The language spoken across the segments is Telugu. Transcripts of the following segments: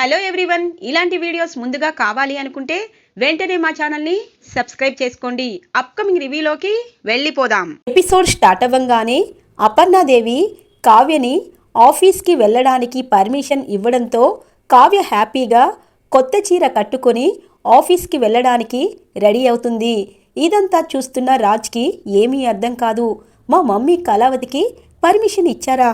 హలో ఎవ్రీవన్ ఇలాంటి వీడియోస్ ముందుగా కావాలి అనుకుంటే వెంటనే మా ఛానల్ని సబ్స్క్రైబ్ చేసుకోండి. అప్కమింగ్ రివ్యూలోకి వెళ్ళిపోదాం. ఎపిసోడ్ స్టార్ట్ అవ్వంగానే అపర్ణాదేవి కావ్యని ఆఫీస్కి వెళ్ళడానికి పర్మిషన్ ఇవ్వడంతో కావ్య హ్యాపీగా కొత్త చీర కట్టుకొని ఆఫీస్కి వెళ్ళడానికి రెడీ అవుతుంది. ఇదంతా చూస్తున్న రాజ్కి ఏమీ అర్థం కాదు. మా మమ్మీ కళావతికి పర్మిషన్ ఇచ్చారా?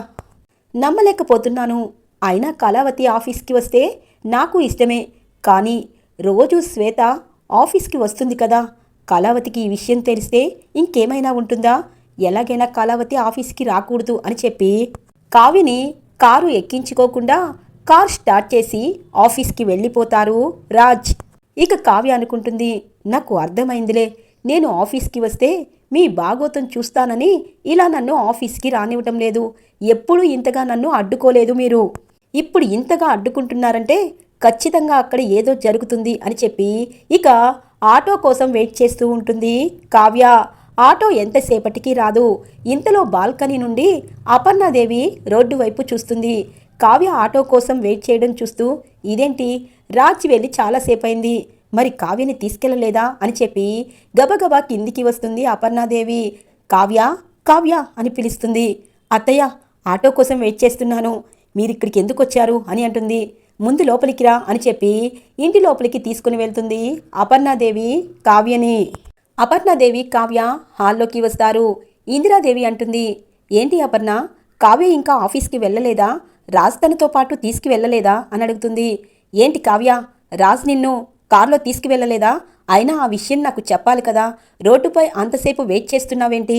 నమ్మలేకపోతున్నాను. అయినా కళావతి ఆఫీస్కి వస్తే నాకు ఇష్టమే. కానీ రోజు శ్వేత ఆఫీస్కి వస్తుంది కదా. కళావతికి ఈ విషయం తెలిస్తే ఇంకేమైనా ఉంటుందా? ఎలాగైనా కళావతి ఆఫీస్కి రాకూడదు అని చెప్పి కావ్యని కారు ఎక్కించుకోకుండా కార్ స్టార్ట్ చేసి ఆఫీస్కి వెళ్ళిపోతారు రాజ్. ఇక కావ్య అనుకుంటుంది నాకు అర్థమైందిలే. నేను ఆఫీస్కి వస్తే మీ భాగోతం చూస్తానని ఇలా నన్ను ఆఫీస్కి రానివ్వటం లేదు. ఎప్పుడూ ఇంతగా నన్ను అడ్డుకోలేదు మీరు. ఇప్పుడు ఇంతగా అడ్డుకుంటున్నారంటే ఖచ్చితంగా అక్కడ ఏదో జరుగుతుంది అని చెప్పి ఇక ఆటో కోసం వెయిట్ చేస్తూ ఉంటుంది కావ్య. ఆటో ఎంతసేపటికి రాదు. ఇంతలో బాల్కనీ నుండి అపర్ణాదేవి రోడ్డు వైపు చూస్తుంది. కావ్య ఆటో కోసం వెయిట్ చేయడం చూస్తూ ఇదేంటి? రాజ్ వెళ్ళి చాలాసేపు అయింది మరి కావ్యని తీసుకెళ్ళలేదా అని చెప్పి గబగబా కిందికి వస్తుంది అపర్ణాదేవి. కావ్య కావ్య అని పిలుస్తుంది. అత్తయ్య ఆటో కోసం వెయిట్ చేస్తున్నాను. మీరు ఇక్కడికి ఎందుకు వచ్చారు అని అంటుంది. ముందు లోపలికి రా అని చెప్పి ఇంటి లోపలికి తీసుకుని వెళ్తుంది అపర్ణాదేవి కావ్యని. అపర్ణాదేవి కావ్య హాల్లోకి వస్తారు. ఇందిరాదేవి అంటుంది ఏంటి అపర్ణ? కావ్య ఇంకా ఆఫీస్కి వెళ్ళలేదా? రాజ్ తనతో పాటు తీసుకువెళ్ళలేదా అని అడుగుతుంది. ఏంటి కావ్య? రాజ్ నిన్ను కారులో తీసుకువెళ్ళలేదా అయినా ఆ విషయం నాకు చెప్పాలి కదా. రోడ్డుపై అంతసేపు వెయిట్ చేస్తున్నావేంటి?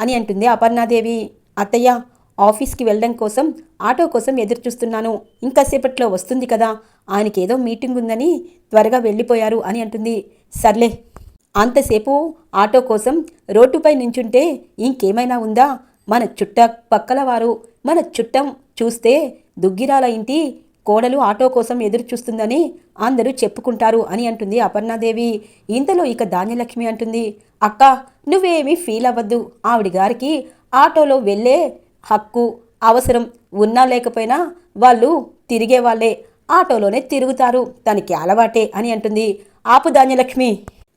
అని అంటుంది అపర్ణాదేవి. అత్తయ్య ఆఫీస్కి వెళ్ళడం కోసం ఆటో కోసం ఎదురు చూస్తున్నాను ఇంకాసేపట్లో వస్తుంది కదా. ఆయనకేదో మీటింగ్ ఉందని త్వరగా వెళ్ళిపోయారు అని అంటుంది. సర్లే. అంతసేపు ఆటో కోసం రోడ్డుపై నించుంటే ఇంకేమైనా ఉందా? మన చుట్ట పక్కల వారు. మన చుట్టం చూస్తే దుగ్గిరాల ఇంటి కోడలు ఆటో కోసం ఎదురు చూస్తుందని అందరూ చెప్పుకుంటారు అని అంటుంది అపర్ణాదేవి. ఇంతలో ఇక ధాన్యలక్ష్మి అంటుంది. అక్క నువ్వేమీ ఫీల్ అవ్వద్దు. ఆవిడ గారికి ఆటోలో వెళ్ళే హక్కు అవసరం ఉన్నా లేకపోయినా వాళ్ళు తిరిగే వాళ్ళే ఆటోలోనే తిరుగుతారు. తనకి అలవాటే అని అంటుంది. ఆపు ధాన్యలక్ష్మి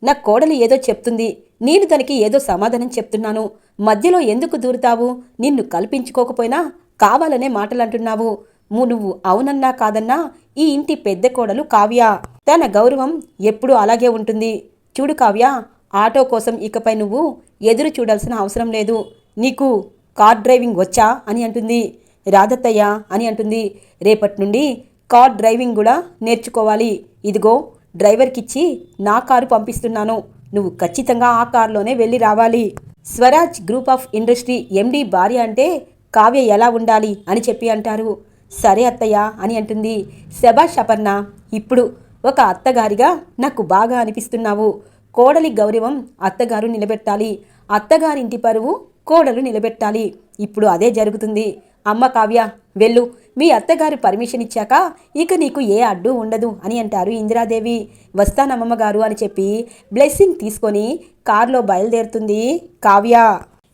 నా కోడలు ఏదో చెప్తుంది. నేను తనకి ఏదో సమాధానం చెప్తున్నాను. మధ్యలో ఎందుకు దూరుతావు? నిన్ను కల్పించుకోకపోయినా కావాలనే మాటలంటున్నావు. ము నువ్వు అవునన్నా కాదన్నా ఈ ఇంటి పెద్ద కోడలు కావ్య. తన గౌరవం ఎప్పుడూ అలాగే ఉంటుంది. చూడు కావ్య ఆటో కోసం ఇకపై నువ్వు ఎదురు చూడాల్సిన అవసరం లేదు. నీకు కార్ డ్రైవింగ్ వచ్చా అని అంటుంది. రాధత్తయ్య అని అంటుంది. రేపటి నుండి కార్ డ్రైవింగ్ కూడా నేర్చుకోవాలి. ఇదిగో డ్రైవర్కిచ్చి నా కారు పంపిస్తున్నాను. నువ్వు ఖచ్చితంగా ఆ కారులోనే వెళ్ళి రావాలి. Swaraj group of industry MD భార్య అంటే కావ్య ఎలా ఉండాలి అని చెప్పి అంటారు. సరే అత్తయ్య అని అంటుంది. శభాష్ అపర్ణ ఇప్పుడు ఒక అత్తగారిగా నాకు బాగా అనిపిస్తున్నావు. కోడలి గౌరవం అత్తగారు నిలబెట్టాలి. అత్తగారింటి పరువు కోడలు నిలబెట్టాలి. ఇప్పుడు అదే జరుగుతుంది. అమ్మ కావ్య వెళ్ళు. మీ అత్తగారు పర్మిషన్ ఇచ్చాక ఇక నీకు ఏ అడ్డు ఉండదు అని అంటారు ఇందిరాదేవి. వస్తానమ్మమ్మ గారు అని చెప్పి బ్లెస్సింగ్ తీసుకొని కారులో బయలుదేరుతుంది కావ్య.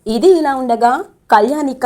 ఇది ఇలా ఉండగా కళ్యాణిక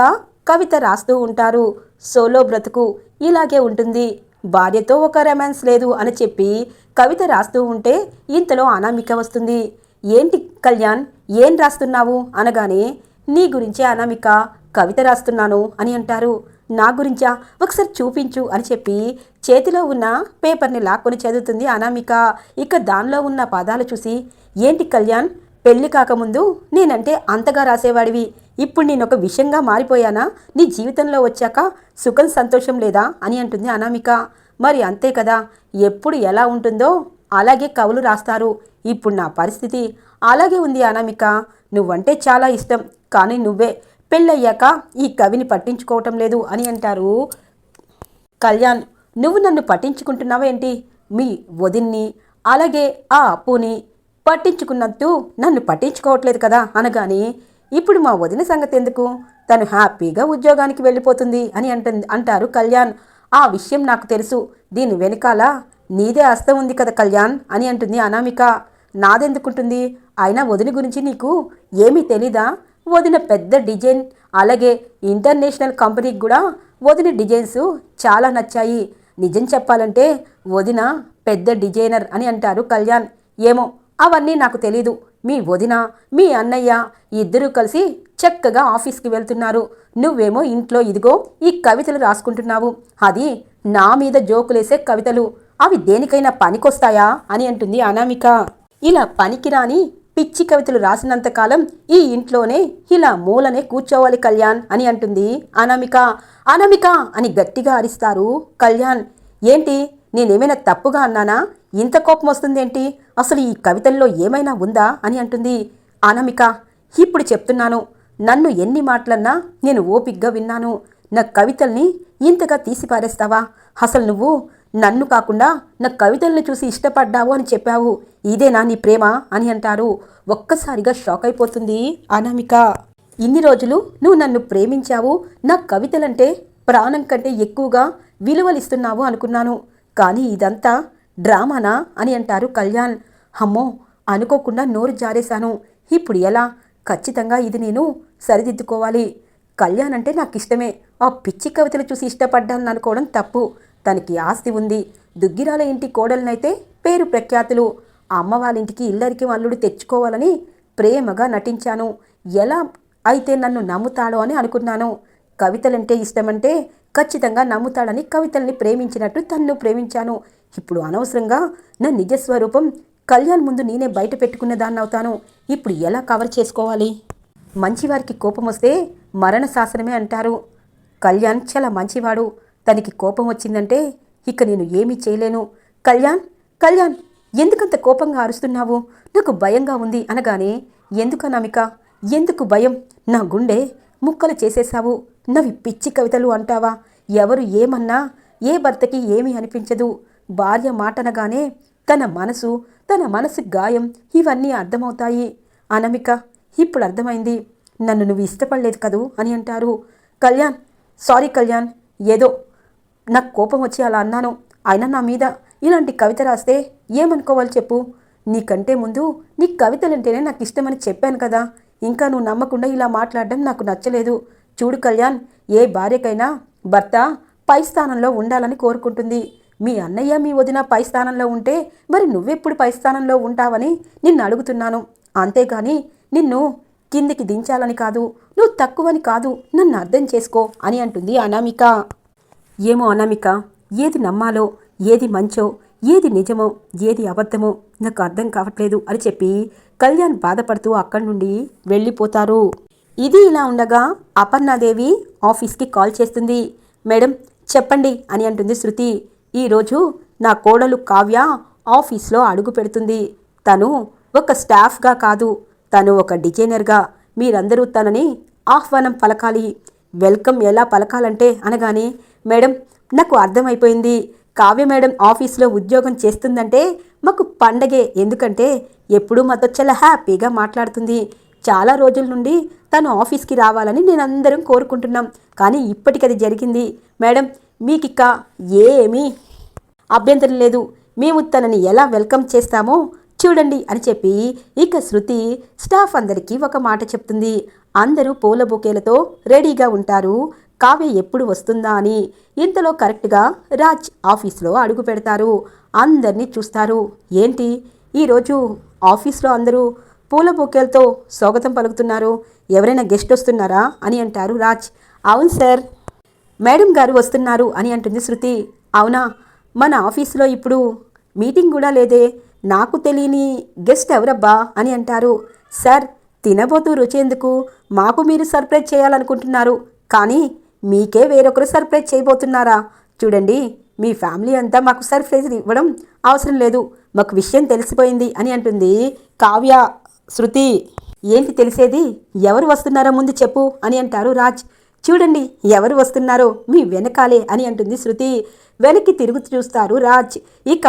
కవిత రాస్తూ ఉంటారు. సోలో బ్రతుకు ఇలాగే ఉంటుంది. భార్యతో ఒక రొమాన్స్ లేదు అని చెప్పి కవిత రాస్తూ ఉంటే ఇంతలో అనామిక వస్తుంది. ఏంటి కళ్యాణ్ ఏం రాస్తున్నావు? అనగానే నీ గురించే అనామిక కవిత రాస్తున్నాను అని అంటారు. నా గురించా? ఒకసారి చూపించు అని చెప్పి చేతిలో ఉన్న పేపర్ని లాక్కొని చదువుతుంది అనామిక. ఇక దానిలో ఉన్న పదాలు చూసి ఏంటి కళ్యాణ్ పెళ్ళి కాకముందు నేనంటే అంతగా రాసేవాడివి. ఇప్పుడు నేను ఒక విషయంగా మారిపోయానా? నీ జీవితంలో వచ్చాక సుఖం సంతోషం లేదా? అని అంటుంది అనామిక. మరి అంతే కదా. ఎప్పుడు ఎలా ఉంటుందో అలాగే కవులు రాస్తారు. ఇప్పుడు నా పరిస్థితి అలాగే ఉంది అనామిక. నువ్వంటే చాలా ఇష్టం కానీ నువ్వే పెళ్ళయ్యాక ఈ కవిని పట్టించుకోవటం లేదు అని అంటారు. కళ్యాణ్ నువ్వు నన్ను పట్టించుకుంటున్నావేంటి మీ వదిన్ని అలాగే ఆ అప్పుని పట్టించుకున్నట్టు నన్ను పట్టించుకోవట్లేదు కదా అనగానే ఇప్పుడు మా వదిన సంగతి ఎందుకు? తను హ్యాపీగా ఉద్యోగానికి వెళ్ళిపోతుంది అని అంటుంది అంటారు కళ్యాణ్. ఆ విషయం నాకు తెలుసు. దీని వెనకాల నీదే అస్తం ఉంది కదా కళ్యాణ్ అని అంటుంది అనామిక. నాదెందుకుంటుంది? అయినా వదిన గురించి నీకు ఏమీ తెలీదా? వదిన పెద్ద డిజైన్ అలాగే ఇంటర్నేషనల్ కంపెనీకి కూడా వదిన డిజైన్స్ చాలా నచ్చాయి. నిజం చెప్పాలంటే వదిన పెద్ద డిజైనర్ అని అంటారు కళ్యాణ్. ఏమో అవన్నీ నాకు తెలీదు. మీ వదిన మీ అన్నయ్య ఇద్దరూ కలిసి చక్కగా ఆఫీస్కి వెళ్తున్నారు. నువ్వేమో ఇంట్లో ఇదిగో ఈ కవితలు రాసుకుంటున్నావు. అది నా మీద జోకులేసే కవితలు. అవి దేనికైనా పనికొస్తాయా? అని అంటుంది అనామిక. ఇలా పనికిరాని పిచ్చి కవితలు రాసినంతకాలం ఈ ఇంట్లోనే ఇలా మూలనే కూర్చోవాలి కళ్యాణ్ అని అంటుంది. అనామిక అనామిక అని గట్టిగా అరిస్తారు. కళ్యాణ్ ఏంటి నేనేమైనా తప్పుగా అన్నానా? ఇంత కోపం వస్తుందేంటి? అసలు ఈ కవితల్లో ఏమైనా ఉందా? అని అంటుంది అనామిక. ఇప్పుడు చెప్తున్నాను. నన్ను ఎన్ని మాటలన్నా నేను ఓపిగ్గా విన్నాను. నా కవితల్ని ఇంతగా తీసిపారేస్తావా? అసలు నువ్వు నన్ను కాకుండా నా కవితల్ని చూసి ఇష్టపడ్డావు అని చెప్పావు. ఇదేనా నీ ప్రేమ అని అంటారు. ఒక్కసారిగా షాక్ అయిపోతుంది అనామిక. ఇన్ని రోజులు నువ్వు నన్ను ప్రేమించావు. నా కవితలంటే ప్రాణం కంటే ఎక్కువగా విలువలిస్తున్నావు అనుకున్నాను. కానీ ఇదంతా డ్రామానా అని అంటారు కళ్యాణ్. అమ్మో అనుకోకుండా నోరు జారేశాను. ఇప్పుడు ఎలా? ఖచ్చితంగా ఇది నేను సరిదిద్దుకోవాలి. కళ్యాణ్ అంటే నాకు ఇష్టమే ఆ పిచ్చి కవితలు చూసి ఇష్టపడ్డాను అనుకోవడం తప్పు. తనకి ఆస్తి ఉంది. దుగ్గిరాల ఇంటి కోడలనైతే పేరు ప్రఖ్యాతులు. అమ్మ వాళ్ళ ఇంటికి ఇల్లరికి అల్లుడు తెచ్చుకోవాలని ప్రేమగా నటించాను. ఎలా అయితే నన్ను నమ్ముతాడో అని అనుకున్నాను. కవితలంటే ఇష్టమంటే ఖచ్చితంగా నమ్ముతాడని కవితల్ని ప్రేమించినట్టు తన్ను ప్రేమించాను. ఇప్పుడు అనవసరంగా నా నిజస్వరూపం కళ్యాణ్ ముందు నేనే బయట పెట్టుకున్న దాన్ని అవుతాను ఇప్పుడు ఎలా కవర్ చేసుకోవాలి? మంచివారికి కోపం వస్తే మరణ శాసనమే అంటారు. కళ్యాణ్ చాలా మంచివాడు. తనకి కోపం వచ్చిందంటే ఇక నేను ఏమీ చేయలేను. కళ్యాణ్ కళ్యాణ్ ఎందుకంత కోపంగా అరుస్తున్నావు? నాకు భయంగా ఉంది అనగానే ఎందుకు అనామిక? ఎందుకు భయం? నా గుండె ముక్కలు చేసేశావు. నవి పిచ్చి కవితలు అంటావా? ఎవరు ఏమన్నా? ఏ భర్తకి ఏమీ అనిపించదు. భార్య మాటనగానే తన మనసు తన మనసు గాయం. ఇవన్నీ అర్థమవుతాయి. అనమిక ఇప్పుడు అర్థమైంది. నన్ను నువ్వు ఇష్టపడలేదు కదూ? అని అంటారు. కళ్యాణ్ సారీ కళ్యాణ్ ఏదో నాకు కోపం వచ్చి అలా అన్నాను. అయినా నా మీద ఇలాంటి కవిత రాస్తే ఏమనుకోవాలి చెప్పు? నీకంటే ముందు నీ కవితలంటేనే నాకు ఇష్టమని చెప్పాను కదా. ఇంకా నువ్వు నమ్మకుండా ఇలా మాట్లాడడం నాకు నచ్చలేదు. చూడు కళ్యాణ్ ఏ భార్యకైనా భర్త పై స్థానంలో ఉండాలని కోరుకుంటుంది. మీ అన్నయ్య మీ వదిన పై స్థానంలో ఉంటే మరి నువ్వెప్పుడు పై స్థానంలో ఉంటావని నిన్ను అడుగుతున్నాను. అంతేగాని నిన్ను కిందికి దించాలని కాదు నువ్వు తక్కువని కాదు నన్ను అర్థం చేసుకో అని అంటుంది అనామిక. ఏమో అనామిక ఏది నమ్మాలో ఏది మంచో ఏది నిజమో ఏది అబద్ధమో నాకు అర్థం కావట్లేదు అని చెప్పి కళ్యాణ్ బాధపడుతూ అక్కడి నుండి వెళ్ళిపోతారు. ఇది ఇలా ఉండగా అపర్ణాదేవి ఆఫీస్కి కాల్ చేస్తుంది. మేడం చెప్పండి అని అంటుంది శృతి. ఈరోజు నా కోడలు కావ్య ఆఫీస్లో అడుగు పెడుతుంది. తను ఒక స్టాఫ్గా కాదు తను ఒక డిజైనర్గా. మీరందరూ తనని ఆహ్వానం పలకాలి. వెల్కమ్ ఎలా పలకాలంటే అనగానే మేడం నాకు అర్థమైపోయింది. కావ్య మేడం ఆఫీస్లో ఉద్యోగం చేస్తుందంటే మాకు పండగే. ఎందుకంటే ఎప్పుడూ మాతో చాలా హ్యాపీగా మాట్లాడుతుంది. చాలా రోజుల నుండి తను ఆఫీస్కి రావాలని నేను అందరం కోరుకుంటున్నాం. కానీ ఇప్పటికది జరిగింది. మేడం మీకిక్క ఏమీ అభ్యంతరం లేదు. మేము తనని ఎలా వెల్కమ్ చేస్తామో చూడండి అని చెప్పి ఇక శృతి స్టాఫ్ అందరికీ ఒక మాట చెప్తుంది. అందరూ పూల బొకేలతో రెడీగా ఉంటారు. కావ్య ఎప్పుడు వస్తుందా అని ఇంతలో కరెక్ట్గా రాజ్ ఆఫీస్లో అడుగు పెడతారు. అందరినీ చూస్తారు. ఏంటి? ఈరోజు ఆఫీస్లో అందరూ పూల బొకేలతో స్వాగతం పలుకుతున్నారు. ఎవరైనా గెస్ట్ వస్తున్నారా అని అంటారు రాజ్. అవును సార్. మేడం గారు వస్తున్నారు అని అంటుంది శృతి. అవునా? మన ఆఫీస్లో ఇప్పుడు మీటింగ్ కూడా లేదే. నాకు తెలియని గెస్ట్ ఎవరబ్బా అని అంటారు. సార్ తినబోతూ రుచేందుకు మాకు మీరు సర్ప్రైజ్ చేయాలనుకుంటున్నారు. కానీ మీకే వేరొకరు సర్ప్రైజ్ చేయబోతున్నారా? చూడండి మీ ఫ్యామిలీ అంతా మాకు సర్ప్రైజ్ ఇవ్వడం అవసరం లేదు. మాకు విషయం తెలిసిపోయింది అని అంటుంది కావ్య శృతి. ఏంటి తెలిసేది? ఎవరు వస్తున్నారో ముందు చెప్పు అని అంటారు రాజ్. చూడండి ఎవరు వస్తున్నారో మీ వెనకాలే అని అంటుంది శృతి. వెనక్కి తిరుగు చూస్తారు రాజ్. ఇక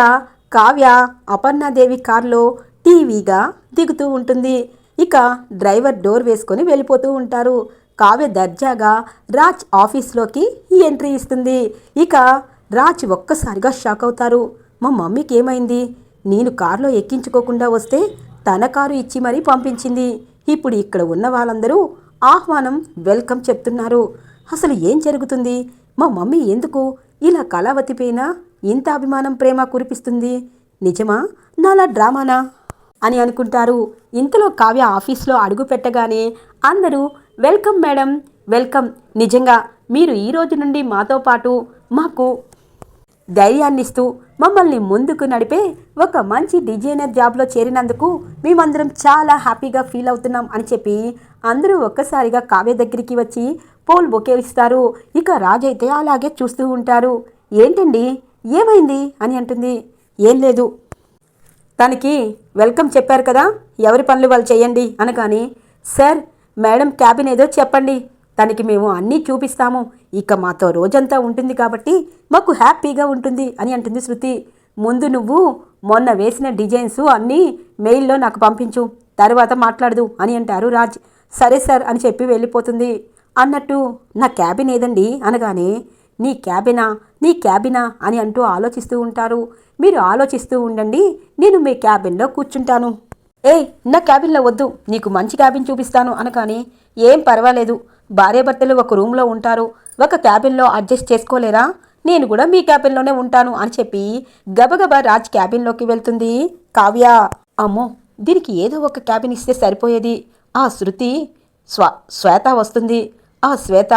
కావ్య అపర్ణాదేవి కారులో టీవీగా దిగుతూ ఉంటుంది. ఇక డ్రైవర్ డోర్ వేసుకొని వెళ్ళిపోతూ ఉంటారు. కావ్య దర్జాగా రాజ్ ఆఫీస్లోకి ఎంట్రీ ఇస్తుంది. ఇక రాజ్ ఒక్కసారిగా షాక్ అవుతారు. మా మమ్మీకి ఏమైంది? నేను కారులో ఎక్కించుకోకుండా వస్తే తన కారు ఇచ్చి మరీ పంపించింది. ఇప్పుడు ఇక్కడ ఉన్న వాళ్ళందరూ ఆహ్వానం వెల్కమ్ చెప్తున్నారు. అసలు ఏం జరుగుతుంది? మా మమ్మీ ఎందుకు ఇలా కళావతి పైన ఇంత అభిమానం ప్రేమ కురిపిస్తుంది? నిజమా? నాలా డ్రామానా? అని అనుకుంటారు. ఇంతలో కావ్య ఆఫీస్లో అడుగు పెట్టగానే అందరూ వెల్కమ్ మేడం. వెల్కమ్. నిజంగా మీరు ఈ రోజు నుండి మాతో పాటు మాకు ధైర్యాన్నిస్తూ మమ్మల్ని ముందుకు నడిపే ఒక మంచి డిజైనర్ జాబ్లో చేరినందుకు మేమందరం చాలా హ్యాపీగా ఫీల్ అవుతున్నాం అని చెప్పి అందరూ ఒక్కసారిగా కావ్య దగ్గరికి వచ్చి పోల్ బొకే ఇస్తారు ఇక రాజైతే అలాగే చూస్తూ ఉంటారు. ఏంటండి? ఏమైంది? అని అంటుంది. ఏం లేదు. తనకి వెల్కమ్ చెప్పారు కదా? ఎవరి పనులు వాళ్ళు చేయండి అనగాని సార్ మేడం క్యాబిన్ ఏదో చెప్పండి. తనకి మేము అన్నీ చూపిస్తాము. ఇక మాతో రోజంతా ఉంటుంది కాబట్టి మాకు హ్యాపీగా ఉంటుంది అని అంటుంది శృతి. ముందు నువ్వు మొన్న వేసిన డిజైన్స్ అన్నీ మెయిల్లో నాకు పంపించు. తర్వాత మాట్లాడదు అని అంటారు రాజ్. సరే సార్ అని చెప్పి వెళ్ళిపోతుంది. అన్నట్టు నా క్యాబిన్ ఏదండి? అనగానే నీ క్యాబినా? నీ క్యాబినా? అని అంటూ ఆలోచిస్తూ ఉంటారు. మీరు ఆలోచిస్తూ ఉండండి. నేను మీ క్యాబిన్లో కూర్చుంటాను. ఏయ్ నా క్యాబిన్లో వద్దు. నీకు మంచి క్యాబిన్ చూపిస్తాను అనగానే ఏం పర్వాలేదు. భార్యాభర్తలు ఒక రూమ్లో ఉంటారు. ఒక క్యాబిన్లో అడ్జస్ట్ చేసుకోలేరా? నేను కూడా మీ క్యాబిన్లోనే ఉంటాను అని చెప్పి గబగబా రాజ్ క్యాబిన్లోకి వెళ్తుంది. కావ్య అమ్మో దీనికి ఏదో ఒక క్యాబిన్ ఇస్తే సరిపోయేది. ఆ శృతి స్వ శ్వేత వస్తుంది. ఆ శ్వేత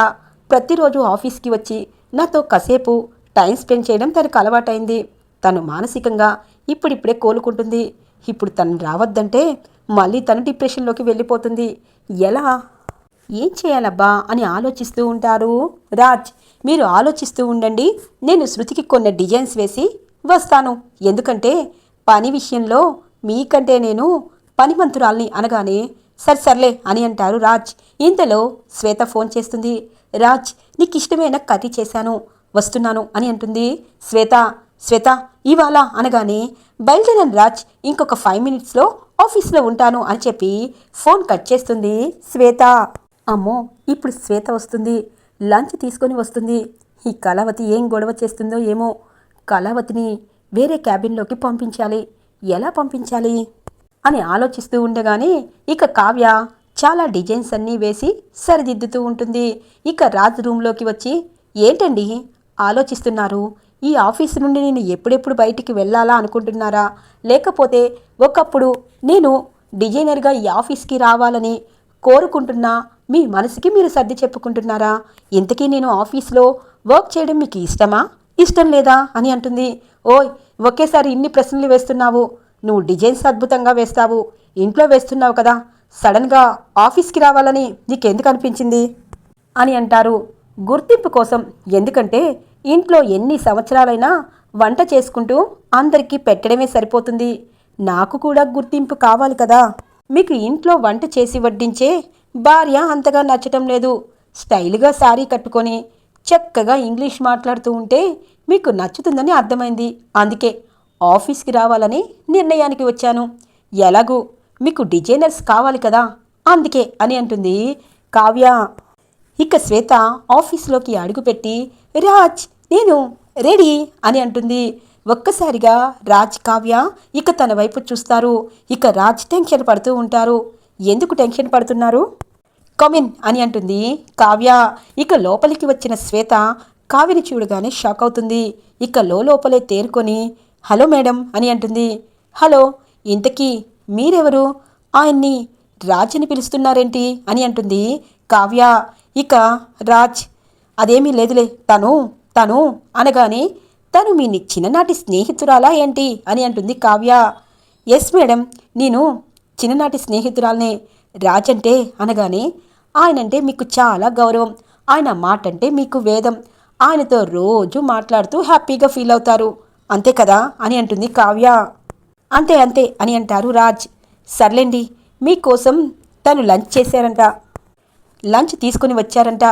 ప్రతిరోజు ఆఫీస్కి వచ్చి నాతో కాసేపు టైం స్పెండ్ చేయడం తనకు అలవాటైంది. తను మానసికంగా ఇప్పుడిప్పుడే కోలుకుంటుంది. ఇప్పుడు తను రావద్దంటే మళ్ళీ తను డిప్రెషన్లోకి వెళ్ళిపోతుంది. ఎలా? ఏం చేయాలబ్బా అని ఆలోచిస్తూ ఉంటారు. రాజ్ మీరు ఆలోచిస్తూ ఉండండి. నేను శృతికి కొన్ని డిజైన్స్ వేసి వస్తాను. ఎందుకంటే పని విషయంలో మీకంటే నేను పనిమంతురాల్ని అనగానే సరే సర్లే అని అంటారు రాజ్. ఇంతలో శ్వేత ఫోన్ చేస్తుంది. రాజ్ నీకు ఇష్టమైన కర్రీ చేశాను వస్తున్నాను అని అంటుంది శ్వేత. శ్వేత ఇవాళ అనగానే బయలుదేరిన రాజ్ ఇంకొక ఫైవ్ మినిట్స్లో ఆఫీస్లో ఉంటాను అని చెప్పి ఫోన్ కట్ చేస్తుంది శ్వేత. అమ్మో ఇప్పుడు శ్వేత వస్తుంది. లంచ్ తీసుకొని వస్తుంది. ఈ కళావతి ఏం గొడవ చేస్తుందో ఏమో. కళావతిని వేరే క్యాబిన్లోకి పంపించాలి. ఎలా పంపించాలి? అని ఆలోచిస్తూ ఉండగానే ఇక కావ్య చాలా డిజైన్స్ అన్నీ వేసి సరిదిద్దుతూ ఉంటుంది. ఇక రాజ్ రూమ్లోకి వచ్చి ఏంటండి? ఆలోచిస్తున్నారు ఈ ఆఫీస్ నుండి నేను ఎప్పుడెప్పుడు బయటికి వెళ్ళాలా అనుకుంటున్నారా? లేకపోతే ఒకప్పుడు నేను డిజైనర్గా ఈ ఆఫీస్కి రావాలని కోరుకుంటున్నా మీ మనసుకి మీరు సర్ది చెప్పుకుంటున్నారా? ఇంతకీ నేను ఆఫీస్లో వర్క్ చేయడం మీకు ఇష్టమా? ఇష్టం లేదా? అని అంటుంది. ఓయ్ ఒకేసారి ఇన్ని ప్రశ్నలు వేస్తున్నావు. నువ్వు డిజైన్స్ అద్భుతంగా వేస్తావు. ఇంట్లో వేస్తున్నావు కదా. సడన్గా ఆఫీస్కి రావాలని నీకెందుకు అనిపించింది? అని అంటారు. గుర్తింపు కోసం. ఎందుకంటే ఇంట్లో ఎన్ని సంవత్సరాలైనా వంట చేసుకుంటూ అందరికీ పెట్టడమే సరిపోతుంది. నాకు కూడా గుర్తింపు కావాలి కదా. మీకు ఇంట్లో వంట చేసి వడ్డించే భార్య అంతగా నచ్చటం లేదు. స్టైల్గా శారీ కట్టుకొని చక్కగా ఇంగ్లీష్ మాట్లాడుతూ ఉంటే మీకు నచ్చుతుందని అర్థమైంది. అందుకే ఆఫీస్కి రావాలని నిర్ణయానికి వచ్చాను. ఎలాగూ మీకు డిజైనర్స్ కావాలి కదా. అందుకే అని అంటుంది కావ్య. ఇక శ్వేత ఆఫీస్లోకి అడుగుపెట్టి రాజ్ నేను రెడీ అని అంటుంది. ఒక్కసారిగా రాజ్ కావ్య ఇక తన వైపు చూస్తారు. ఇక రాజ్ టెన్షన్ పడుతూ ఉంటారు. ఎందుకు టెన్షన్ పడుతున్నారు? కమిన్ అని అంటుంది కావ్య. ఇక లోపలికి వచ్చిన శ్వేత కావ్యని చూడగానే షాక్ అవుతుంది. ఇక లోపలే తేరుకొని హలో మేడం అని అంటుంది. హలో ఇంతకీ మీరెవరు? ఆయన్ని రాజ్ అని పిలుస్తున్నారేంటి? అని అంటుంది కావ్య. ఇక రాజ్ అదేమీ లేదులే తను తను అనగానే తను మీ చిన్ననాటి స్నేహితురాలా ఏంటి? అని అంటుంది కావ్య. ఎస్ మేడం నేను చిన్ననాటి స్నేహితురాలనే. రాజ్ అంటే అనగానే ఆయనంటే మీకు చాలా గౌరవం. ఆయన మాట అంటే మీకు వేదం. ఆయనతో రోజు మాట్లాడుతూ హ్యాపీగా ఫీల్ అవుతారు. అంతే కదా? అని అంటుంది కావ్య. అంతే అంతే అని అంటారు రాజ్. సర్లేండి మీకోసం తను లంచ్ చేశారంట. లంచ్ తీసుకుని వచ్చారంట.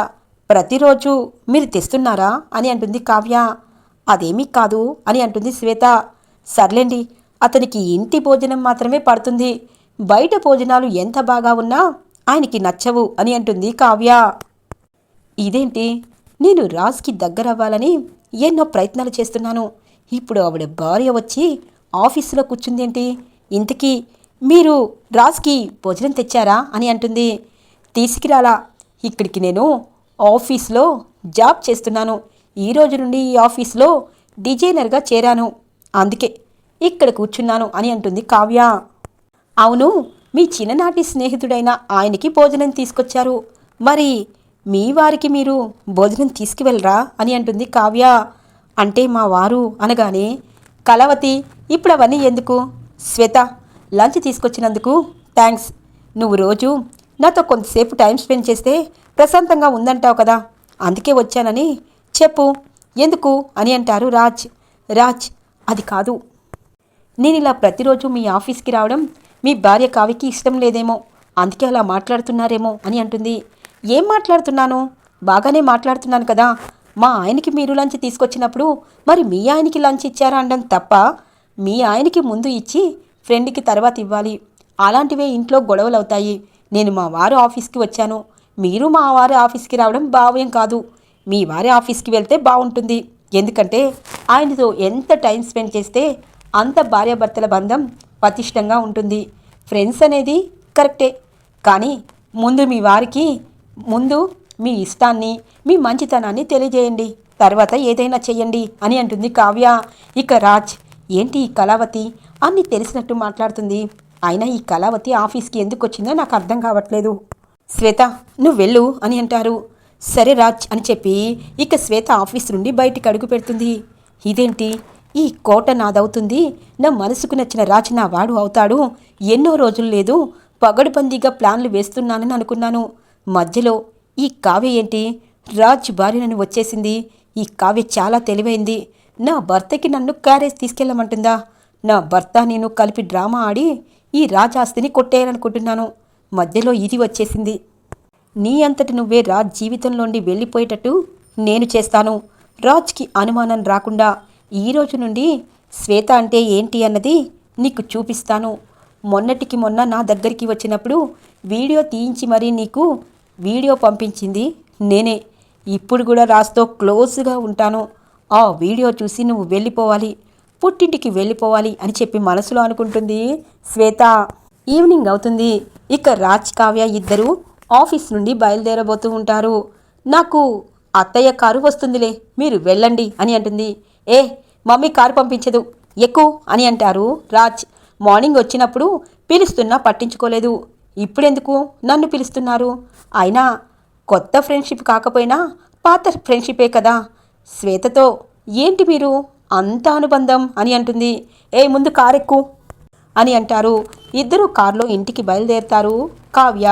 ప్రతిరోజు మీరు తెస్తున్నారా? అని అంటుంది కావ్య. అదేమీ కాదు అని అంటుంది శ్వేత. సర్లేండి అతనికి ఇంటి భోజనం మాత్రమే పడుతుంది. బయట భోజనాలు ఎంత బాగా ఉన్నా ఆయనకి నచ్చవు అని అంటుంది కావ్య. ఇదేంటి? నేను రాజ్కి దగ్గరవ్వాలని ఎన్నో ప్రయత్నాలు చేస్తున్నాను. ఇప్పుడు ఆవిడ భార్య వచ్చి ఆఫీసులో కూర్చుందేంటి? ఇంతకీ మీరు రాజ్కి భోజనం తెచ్చారా? అని అంటుంది. తీసుకురాలా. ఇక్కడికి నేను ఆఫీస్లో జాబ్ చేస్తున్నాను. ఈ రోజు నుండి ఈ ఆఫీస్లో డిజైనర్గా చేరాను. అందుకే ఇక్కడ కూర్చున్నాను అని అంటుంది కావ్య. అవును మీ చిన్ననాటి స్నేహితుడైన ఆయనకి భోజనం తీసుకొచ్చారు. మరి మీ వారికి మీరు భోజనం తీసుకువెళ్ళరా అని అంటుంది కావ్య. అంటే మా వారు అనగానే కలవతి ఇప్పుడు అవన్నీ ఎందుకు? శ్వేత లంచ్ తీసుకొచ్చినందుకు థ్యాంక్స్ నువ్వు రోజు నాతో కొంతసేపు టైం స్పెండ్ చేస్తే ప్రశాంతంగా ఉందంటావు కదా? అందుకే వచ్చానని చెప్పు. ఎందుకు? అని అంటారు రాజ్. రాజ్ అది కాదు. నేను ఇలా ప్రతిరోజు మీ ఆఫీస్కి రావడం మీ భార్య కావికి ఇష్టం లేదేమో. అందుకే అలా మాట్లాడుతున్నారేమో అని అంటుంది. ఏం మాట్లాడుతున్నాను? బాగానే మాట్లాడుతున్నాను కదా. మా ఆయనకి మీరు లంచ్ తీసుకొచ్చినప్పుడు మరి మీ ఆయనకి లంచ్ ఇచ్చారా అనడం తప్ప మీ ఆయనకి ముందు ఇచ్చి ఫ్రెండ్కి తర్వాత ఇవ్వాలి. అలాంటివే ఇంట్లో గొడవలు అవుతాయి నేను మా వారు ఆఫీస్కి వచ్చాను. మీరు మా వారి ఆఫీస్కి రావడం భావ్యం కాదు. మీ వారి ఆఫీస్కి వెళ్తే బాగుంటుంది ఎందుకంటే ఆయనతో ఎంత టైం స్పెండ్ చేస్తే అంత భార్యాభర్తల బంధం పతిష్టంగా ఉంటుంది. ఫ్రెండ్స్ అనేది కరెక్టే. కానీ ముందు మీ వారికి ముందు మీ ఇష్టాన్ని మీ మంచితనాన్ని తెలియజేయండి. తర్వాత ఏదైనా చెయ్యండి అని అంటుంది కావ్య. ఇక రాజ్ ఏంటి ఈ కళావతి? అన్ని తెలిసినట్టు మాట్లాడుతుంది. అయినా ఈ కళావతి ఆఫీస్కి ఎందుకు వచ్చిందో నాకు అర్థం కావట్లేదు. శ్వేత నువ్వు వెళ్ళు అని అంటారు. సరే రాజ్ అని చెప్పి ఇక శ్వేత ఆఫీస్ నుండి బయటికి అడుగు పెడుతుంది. ఇదేంటి? ఈ కోట నాదవుతుంది. నా మనసుకు నచ్చిన రాజ్ నా వాడు అవుతాడు. ఎన్నో రోజులు లేదు. పగడుబందీగా ప్లాన్లు వేస్తున్నానని అనుకున్నాను. మధ్యలో ఈ కావ్య ఏంటి? రాజ్ నన్ను వచ్చేసింది. ఈ కావ్య చాలా తెలివైంది. నా భర్తకి నన్ను క్యారేజ్ తీసుకెళ్ళమంటుందా? నా భర్త నేను కలిపి డ్రామా ఆడి ఈ రాజాస్తిని కొట్టేయాలనుకుంటున్నాను. మధ్యలో ఇది వచ్చేసింది. నీ అంతటి నువ్వే రాజ్ జీవితంలోండి వెళ్ళిపోయేటట్టు నేను చేస్తాను. రాజ్కి అనుమానం రాకుండా ఈ రోజు నుండి శ్వేత అంటే ఏంటి అన్నది నీకు చూపిస్తాను. మొన్నటికి మొన్న నా దగ్గరికి వచ్చినప్పుడు వీడియో తీయించి మరీ నీకు వీడియో పంపించింది నేనే. ఇప్పుడు కూడా రాజుతో క్లోజ్గా ఉంటాను. ఆ వీడియో చూసి నువ్వు వెళ్ళిపోవాలి. పుట్టింటికి వెళ్ళిపోవాలి అని చెప్పి మనసులో అనుకుంటుంది శ్వేత. ఈవినింగ్ అవుతుంది. ఇక రాజ్ కావ్య ఇద్దరు ఆఫీస్ నుండి బయలుదేరబోతూ ఉంటారు. నాకు అత్తయ్య కారు వస్తుందిలే మీరు వెళ్ళండి అని అంటుంది. ఏ మమ్మీ కారు పంపించదు ఎక్కువ అని అంటారు రాజ్. మార్నింగ్ వచ్చినప్పుడు పిలుస్తున్నా పట్టించుకోలేదు. ఇప్పుడెందుకు నన్ను పిలుస్తున్నారు? అయినా కొత్త ఫ్రెండ్షిప్ కాకపోయినా పాత ఫ్రెండ్షిపే కదా. శ్వేతతో ఏంటి మీరు అంత అనుబంధం అని అంటుంది. ఏ ముందు కారెక్కు. అని అంటారు. ఇద్దరు కారులో ఇంటికి బయలుదేరుతారు. కావ్య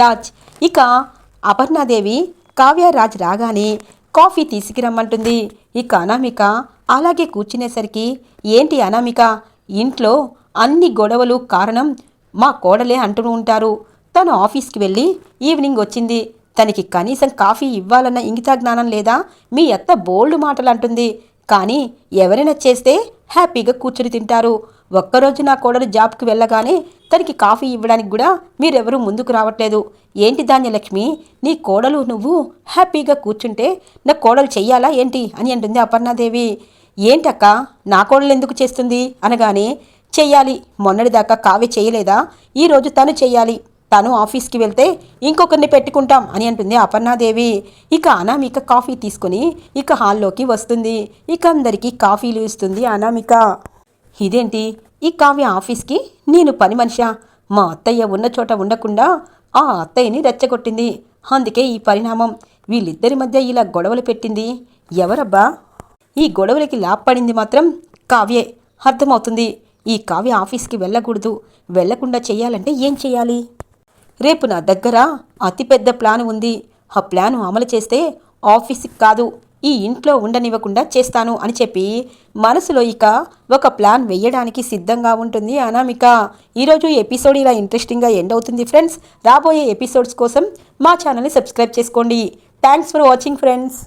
రాజ్. ఇక అపర్ణాదేవి కావ్య రాజ్ రాగానే కాఫీ తీసుకురమ్మంటుంది. ఇక అనామిక అలాగే కూర్చునేసరికి ఏంటి అనామిక? ఇంట్లో అన్ని గొడవలు కారణం మా కోడలే అంటూ ఉంటారు. తను ఆఫీస్కి వెళ్ళి ఈవినింగ్ వచ్చింది. తనకి కనీసం కాఫీ ఇవ్వాలన్న ఇంగిత జ్ఞానం లేదా? మీ అత్త బోల్డ్ మాటలు అంటుంది. కానీ ఎవరైనా చేస్తే హ్యాపీగా కూర్చుని తింటారు. ఒక్కరోజు నా కోడలు జాబ్కి వెళ్ళగానే తనకి కాఫీ ఇవ్వడానికి కూడా మీరెవరూ ముందుకు రావట్లేదు. ఏంటి ధాన్యలక్ష్మి నీ కోడలు నువ్వు హ్యాపీగా కూర్చుంటే నా కోడలు చెయ్యాలా ఏంటి? అని అంటుంది అపర్ణాదేవి. ఏంటక్క? నా కోడలు ఎందుకు చేస్తుంది? అనగానే చెయ్యాలి. మొన్నటిదాకా కావ్య చేయలేదా? ఈరోజు తను చెయ్యాలి. తను ఆఫీస్కి వెళ్తే ఇంకొకరిని పెట్టుకుంటాం అని అంటుంది అపర్ణాదేవి. ఇక అనామిక కాఫీ తీసుకుని ఇక హాల్లోకి వస్తుంది. ఇక అందరికీ కాఫీలు ఇస్తుంది అనామిక. ఇదేంటి? ఈ కావ్య ఆఫీస్కి నేను పని మనిషా. మా అత్తయ్య ఉన్న చోట ఉండకుండా ఆ అత్తయ్యని రెచ్చగొట్టింది. అందుకే ఈ పరిణామం. వీళ్ళిద్దరి మధ్య ఇలా గొడవలు పెట్టింది. ఎవరబ్బా? ఈ గొడవలకి లాభపడింది మాత్రం కావ్యే. అర్థమవుతుంది. ఈ కావ్య ఆఫీస్కి వెళ్ళకూడదు. వెళ్ళకుండా చేయాలంటే ఏం చేయాలి? రేపు నా దగ్గర అతిపెద్ద ప్లాన్ ఉంది. ఆ ప్లాన్ అమలు చేస్తే ఆఫీస్కి కాదు ఈ ఇంట్లో ఉండనివ్వకుండా చేస్తాను అని చెప్పి మనసులో ఇక ఒక ప్లాన్ వేయడానికి సిద్ధంగా ఉంటుంది అనామిక. ఈరోజు ఎపిసోడ్ ఇలా ఇంట్రెస్టింగ్గా ఎండ్ అవుతుంది ఫ్రెండ్స్. రాబోయే ఎపిసోడ్స్ కోసం మా ఛానల్ని సబ్స్క్రైబ్ చేసుకోండి. Thanks for watching friends.